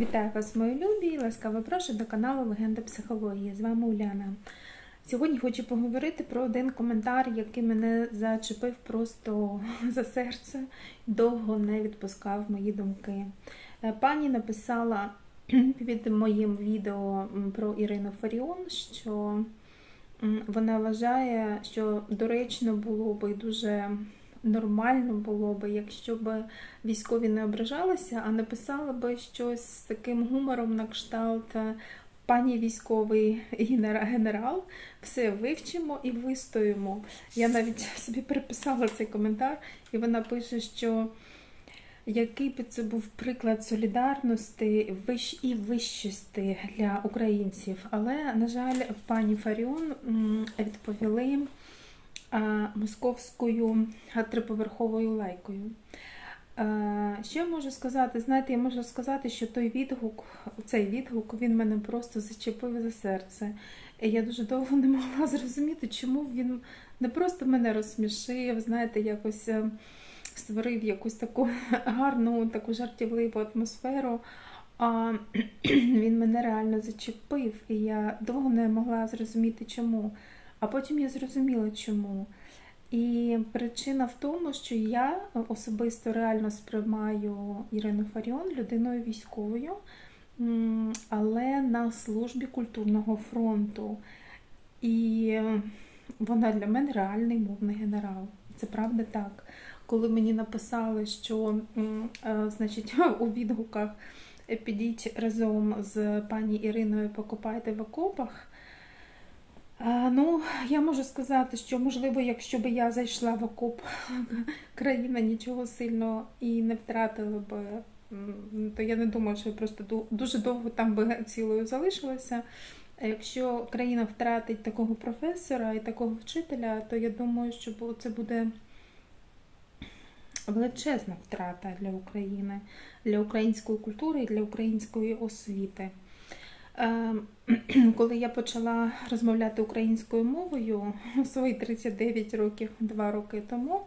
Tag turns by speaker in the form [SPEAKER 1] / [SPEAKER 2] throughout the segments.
[SPEAKER 1] Вітаю вас, мої любі! Ласкаво прошу до каналу Легенда психології. З вами Уляна. Сьогодні хочу поговорити про один коментар, який мене зачепив просто за серце, довго не відпускав мої думки. Е, Пані написала під моїм відео про Ірину Фаріон, що вона вважає, що доречно було би і дуже нормально було би, якщо б військові не ображалися, а написала би щось з таким гумором на кшталт е, пані військовий генерал, все вивчимо і вистоїмо. Я навіть собі переписала цей коментар, і вона пише, що який би це був приклад солідарності і вищості для українців. Але, на жаль, пані Фаріон відповіли московською триповерховою лайкою. Що я можу сказати? Знаєте, я можу сказати, що той відгук, цей відгук, він мене просто зачепив за серце. І Я дуже довго не могла зрозуміти, чому він не просто мене розсмішив, знаєте, якось е, створив якусь таку гарну, таку жартівливу атмосферу. А він мене реально зачепив, і я довго не могла зрозуміти, чому. А потім я зрозуміла, чому. І причина в тому, що я особисто реально сприймаю Ірину Фаріон людиною військовою, але на службі культурного фронту. І вона для мене реальний мовний генерал. Це правда так. Коли мені написали, що е, значить, у відгуках підіть разом з пані Іриною покопайте в окопах. А, Ну, я можу сказати, що можливо, якщо б я зайшла в окоп, країна нічого сильно і не втратила б, то я не думаю, що я просто дуже довго там би цілою залишилася. А якщо країна втратить такого професора і такого вчителя, то я думаю, що це буде величезна втрата для України, для української культури і для української освіти. Е, Коли я почала розмовляти українською мовою у свої 39 років, 2 роки тому,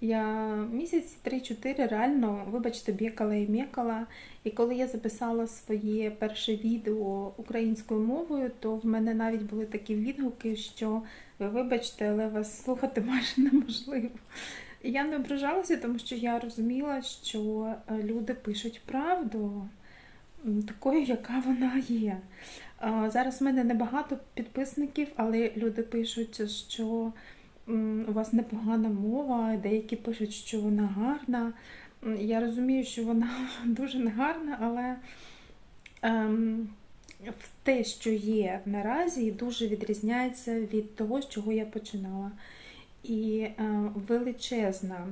[SPEAKER 1] я місяці 3-4 реально, вибачте, б'єкала і м'єкала. І коли я записала своє перше відео українською мовою, то в мене навіть були такі відгуки, що ви вибачте, але вас слухати майже неможливо. Я не ображалася, тому що я розуміла, що е, люди пишуть правду такою, яка вона є. Зараз в мене небагато підписників, але люди пишуть, що у вас непогана мова, деякі пишуть, що вона гарна. Я розумію, що вона дуже негарна, але ем, те, що є наразі, дуже відрізняється від того, з чого я починала. І е, величезна,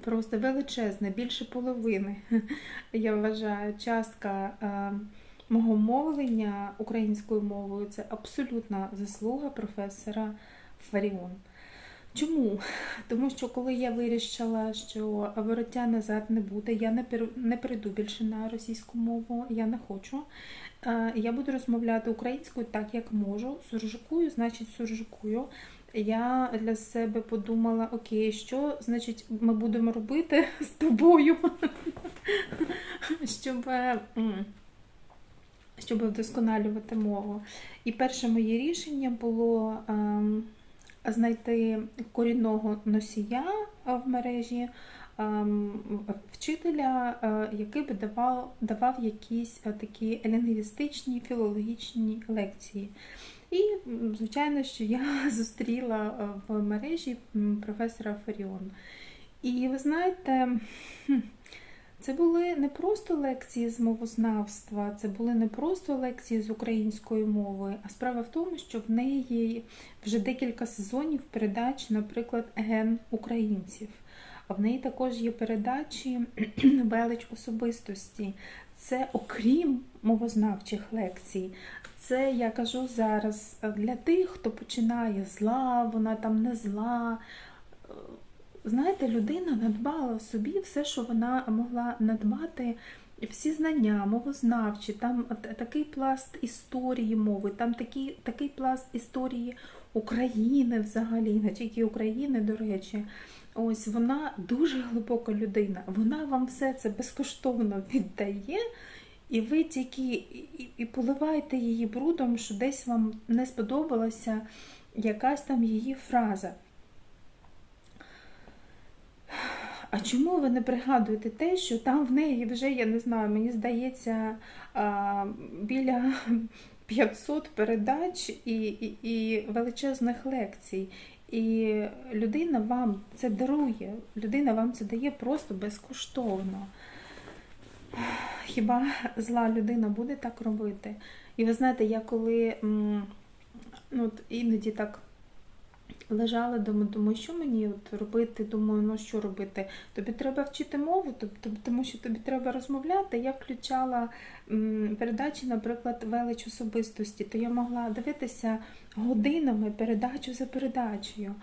[SPEAKER 1] просто величезна, більше половини, я вважаю, частка е, мого мовлення українською мовою це абсолютна заслуга професора Фаріон. Чому? Тому що коли я вирішила, що вороття назад не буде, я не пер- не перейду більше на російську мову, я не хочу. Е, Я буду розмовляти українською так, як можу. Суржикую, значить, суржикую. Я для себе подумала: окей, що значить ми будемо робити з тобою, щоб, щоб вдосконалювати мову. І перше моє рішення було ем, знайти корінного носія в мережі, вчителя, е, який би давав, давав якісь е, такі лінгвістичні, філологічні лекції. І, звичайно, що я зустріла е, в мережі професора Фаріон. І ви знаєте, це були не просто лекції з мовознавства, це були не просто лекції з української мови, а справа в тому, що в неї вже декілька сезонів передач, наприклад, ген українців. А в неї також є передачі велич особистості. Це окрім мовознавчих лекцій. Це я кажу зараз е, для тих, хто починає зла, вона там не зла. Е, Знаєте, людина надбала собі все, що вона могла надбати, всі знання, мовознавчі, там такий пласт історії мови, там такий, такий пласт історії України взагалі, не тільки України, до речі. Ось вона дуже глибока людина. Вона вам все це безкоштовно віддає, і ви тільки і, поливаєте її брудом, що десь вам не сподобалася якась там її фраза. А чому ви не пригадуєте те, що там в неї вже, я не знаю, мені здається, біля 500 передач і, і, і величезних лекцій. І людина вам це дарує, людина вам це дає просто безкоштовно. Хіба зла людина буде так робити? І ви знаєте, я коли ну, іноді так лежала, думаю, думаю, що мені от робити? Думаю, ну що робити? Тобі треба вчити мову, тому що тобі треба розмовляти. Я включала передачі, наприклад, велич особистості, то я могла дивитися годинами передачу за передачею.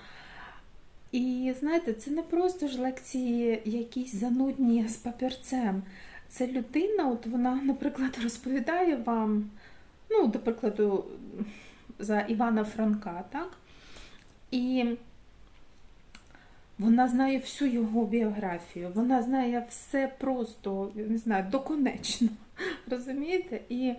[SPEAKER 1] І знаєте, це не просто ж лекції якісь занудні з папірцем. Це людина, от вона, наприклад, розповідає вам, ну, до прикладу, за Івана Франка, так? І вона знає всю його біографію, вона знає все просто, не знаю, доконечно. Розумієте? І е,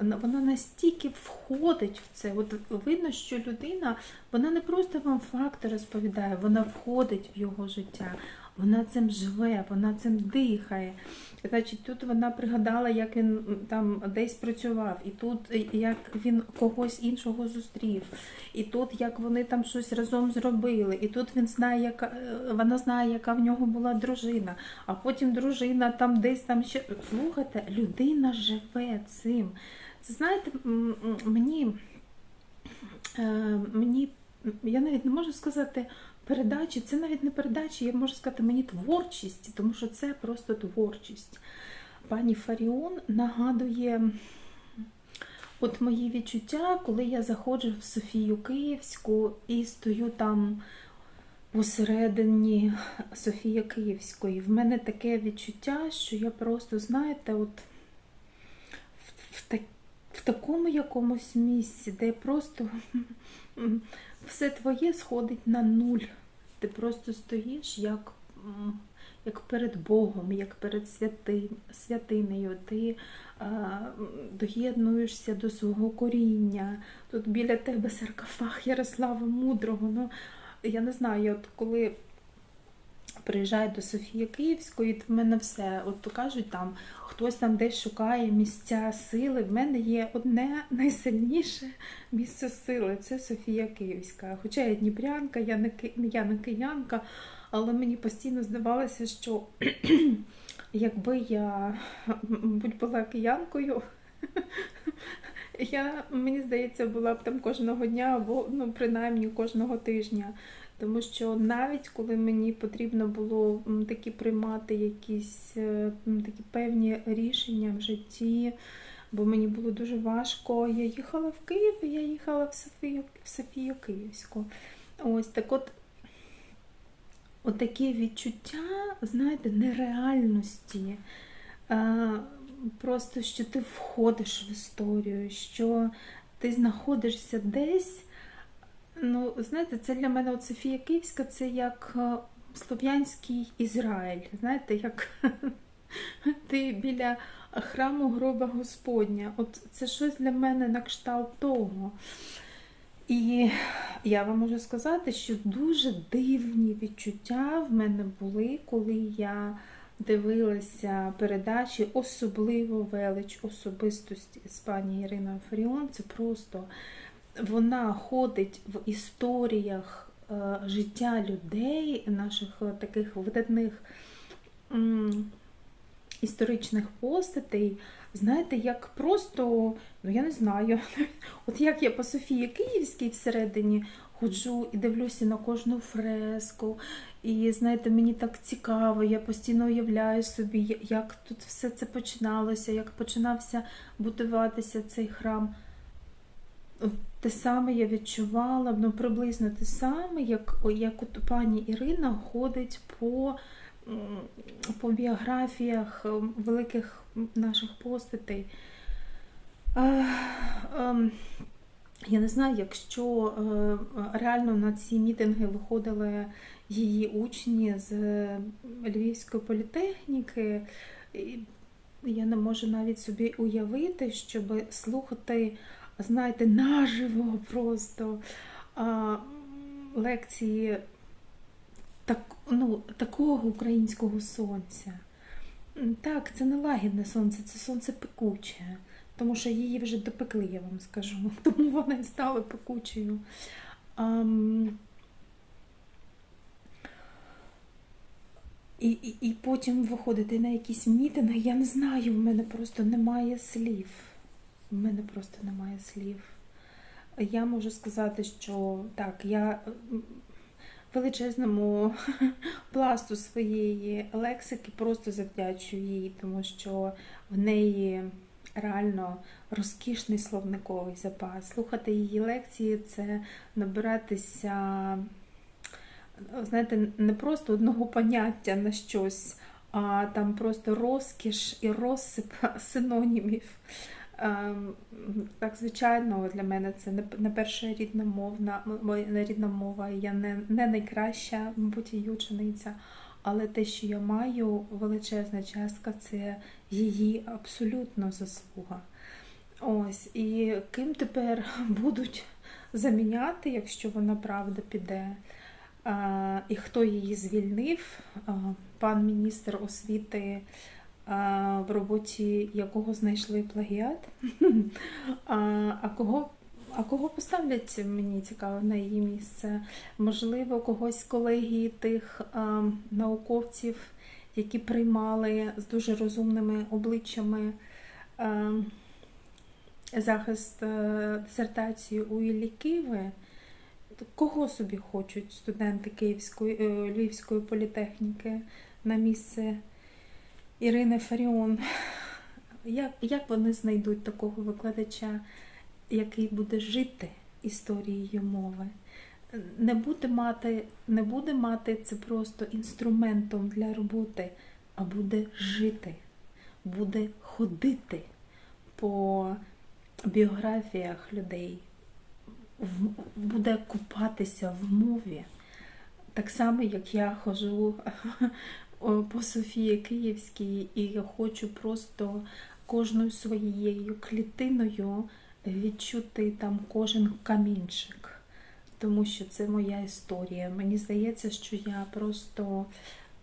[SPEAKER 1] вона настільки входить в це. От видно, що людина, вона не просто вам факти розповідає, вона входить в його життя. Вона цим живе, вона цим дихає. Значить, тут вона пригадала, як він там десь працював, і тут як він когось іншого зустрів, і тут як вони там щось разом зробили, і тут він знає, яка вона знає, яка в нього була дружина. А потім дружина там десь там ще слухайте, людина живе цим. Це знаєте, мені, е, мені я навіть не можу сказати передачі, це навіть не передачі, я можу сказати, мені творчість, тому що це просто творчість. Пані Фаріон нагадує от мої відчуття, коли я заходжу в Софію Київську і стою там посередині Софії Київської. В мене таке відчуття, що я просто, знаєте, от в, в, в такому якомусь місці, де просто все твоє сходить на нуль. Ти просто стоїш як як перед Богом, як перед святи, святинею. Ти а, доєднуєшся до свого коріння. Тут біля тебе саркофаг Ярослава Мудрого. Ну, Я не знаю, от коли приїжджаю до Софії Київської, то в мене все. От то кажуть, там хтось там десь шукає місця сили. В мене є одне найсильніше місце сили це Софія Київська. Хоча я Дніпрянка, я не я не киянка, але мені постійно здавалося, що якби я будь була киянкою. Я, мені здається, була б там кожного дня або ну, принаймні кожного тижня. Тому що навіть коли мені потрібно було такі приймати якісь е, такі певні рішення в житті, бо мені було дуже важко, я їхала в Київ, і я їхала в Софію, в Софію Київську. Ось так от. От такі відчуття, знаєте, нереальності. Просто що ти входиш в історію, що ти знаходишся десь. Ну, знаєте, це для мене от Софія Київська це як е, слов'янський Ізраїль. Знаєте, як ти біля храму гроба Господня. От це щось для мене на кшталт того. І я вам можу сказати, що дуже дивні відчуття в мене були, коли я дивилася передачі, особливо велич особистості з пані Іриною Фаріон. Це просто вона ходить в історіях е, життя людей, наших е, таких видатних історичних постатей. Знаєте, як просто, ну я не знаю, от як я по Софії Київській всередині ходжу і дивлюся на кожну фреску. І знаєте, мені так цікаво, я постійно уявляю собі, як тут все це починалося, як починався будуватися цей храм те саме я відчувала, ну приблизно те саме, як як от пані Ірина ходить по по біографіях великих наших постатей. Ем, Я не знаю, якщо е, реально на ці мітинги виходили її учні з Львівської політехніки, я не можу навіть собі уявити, щоб слухати, знаєте, наживо просто а, лекції так, ну, такого українського сонця. Так, це не лагідне сонце, це сонце пекуче, тому що її вже допекли, я вам скажу. Тому вона і стала пекучою. Ам, І, і, і потім виходити на якісь мітинги, я не знаю, в мене просто немає слів. В мене просто немає слів. Я можу сказати, що так, я величезному пласту своєї лексики просто завдячую їй, тому що в неї реально розкішний словниковий запас. Слухати її лекції це набиратися, знаєте, не просто одного поняття на щось, а там просто розкіш і розсип синонімів. Ем, Так, звичайно, для мене це не, не перша рідна мовна, моя рідна мова, я не, не найкраща, мабуть, її учениця, але те, що я маю, величезна частка, це її абсолютно заслуга. Ось, і ким тепер будуть заміняти, якщо вона правда піде, а, і хто її звільнив, А, пан міністр освіти в роботі якого знайшли плагіат. А, кого а кого поставлять, мені цікаво, на її місце? Можливо, когось з колегії тих а, науковців, які приймали з дуже розумними обличчями а, захист а, дисертації у Іллі Києві. Кого собі хочуть студенти Київської е, Львівської політехніки на місце Ірини Фаріон? Як, як вони знайдуть такого викладача, який буде жити історією мови? Не буде мати, не буде мати це просто інструментом для роботи, а буде жити, буде ходити по біографіях людей, буде купатися в мові. Так само, як я ходжу по Софії Київській, і я хочу просто кожною своєю клітиною відчути там кожен камінчик, тому що це моя історія. Мені здається, що я просто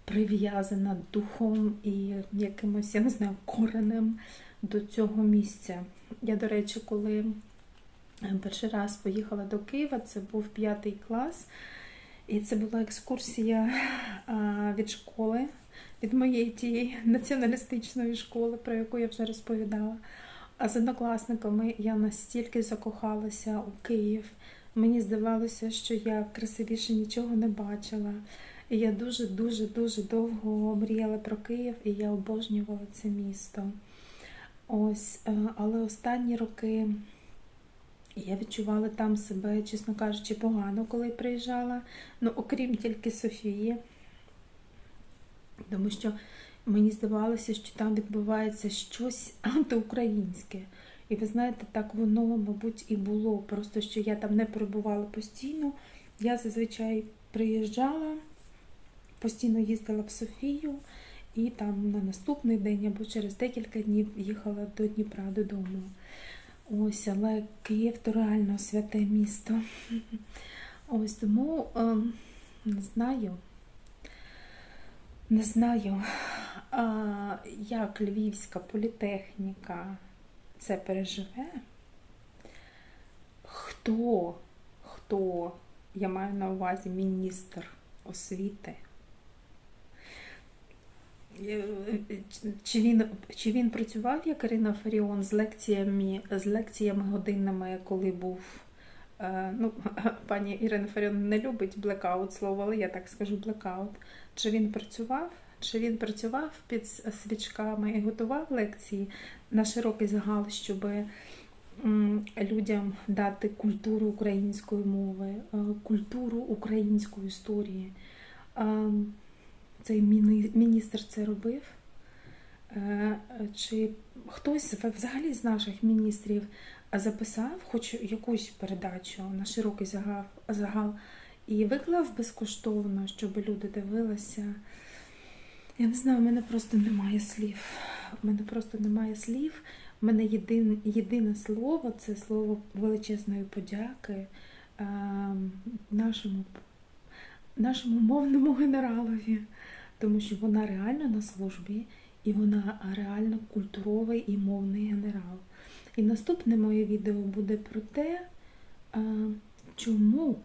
[SPEAKER 1] прив'язана духом і якимось, я не знаю, коренем до цього місця. Я, до речі, коли е, перший раз поїхала до Києва, це був п'ятий клас. І це була екскурсія від школи, від моєї тієї націоналістичної школи, про яку я вже розповідала. А з однокласниками я настільки закохалася у Київ. Мені здавалося, що я красивіше нічого не бачила. І я дуже-дуже дуже довго мріяла про Київ, і я обожнювала це місто. Ось, е, але останні роки я відчувала там себе, чесно кажучи, погано, коли приїжджала. Ну, окрім тільки Софії. Тому що мені здавалося, що там відбувається щось антиукраїнське. І ви знаєте, так воно, мабуть, і було. Просто що я там не перебувала постійно. Я зазвичай приїжджала, постійно їздила в Софію, і там на наступний день або через декілька днів їхала до Дніпра додому. Ось, але Київ то реально святе місто. Ось тому ем, не знаю. Не знаю, а, як Львівська політехніка це переживе. Хто, хто, я маю на увазі міністр освіти? Е, Чи він, чи він працював як Ірина Фаріон з лекціями, з лекціями годинними, коли був. е, Ну, пані Ірина Фаріон не любить блекаут слово, але я так скажу блекаут. Чи він працював? Чи він працював під свічками і готував лекції на широкий загал, щоб людям дати культуру української мови, е, культуру української історії? Е, Цей міністр це робив? Е, Чи хтось взагалі з наших міністрів записав хоч якусь передачу на широкий загал, і виклав безкоштовно, щоб люди дивилися. Я не знаю, в мене просто немає слів. У мене просто немає слів. У мене єдин, єдине слово це слово величезної подяки е, нашому, нашому мовному генералові, тому що вона реально на службі і вона реально культуровий і мовний генерал. І наступне моє відео буде про те, чому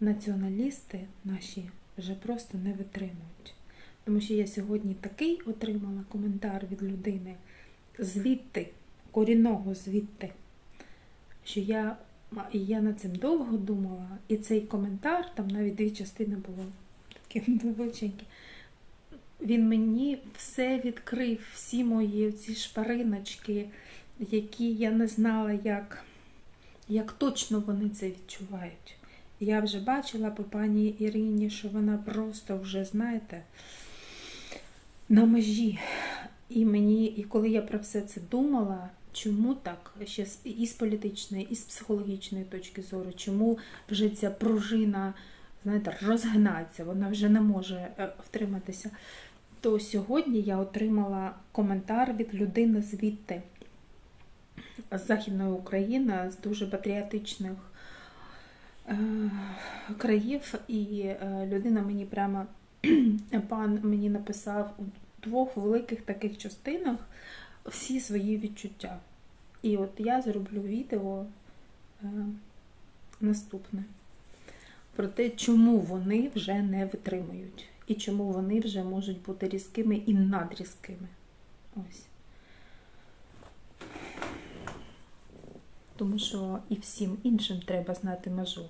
[SPEAKER 1] націоналісти наші вже просто не витримують. Тому що я сьогодні такий отримала коментар від людини звідти, корінного звідти, що я, і я над цим довго думала, і цей коментар, там навіть дві частини було такі величенькі, він мені все відкрив, всі мої ці шпариночки, які я не знала, як, як точно вони це відчувають. Я вже бачила по пані Ірині, що вона просто вже, знаєте, на межі. І мені, і коли я про все це думала, чому так, ще і з політичної, і з психологічної точки зору, чому вже ця пружина, знаєте, розгинається, вона вже не може е, втриматися, то сьогодні я отримала коментар від людини звідти, з Західної України, з дуже патріотичних е, країв, і е, людина мені прямо пан мені написав у двох великих таких частинах всі свої відчуття. І от я зроблю відео е, наступне про те, чому вони вже не витримують, і чому вони вже можуть бути різкими і надрізкими. Ось. Тому що і всім іншим треба знати межу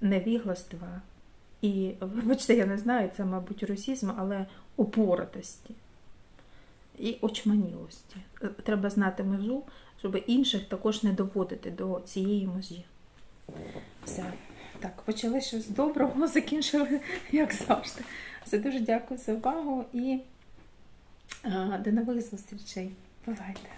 [SPEAKER 1] невігластва і, вибачте, я не знаю, це, мабуть, русізм, але упоротості і очманілості. Треба знати межу, щоб інших також не доводити до цієї межі. Все. Так, почали щось доброго, закінчили, як завжди. Все дуже дякую за увагу і а, до нових зустрічей. Бувайте!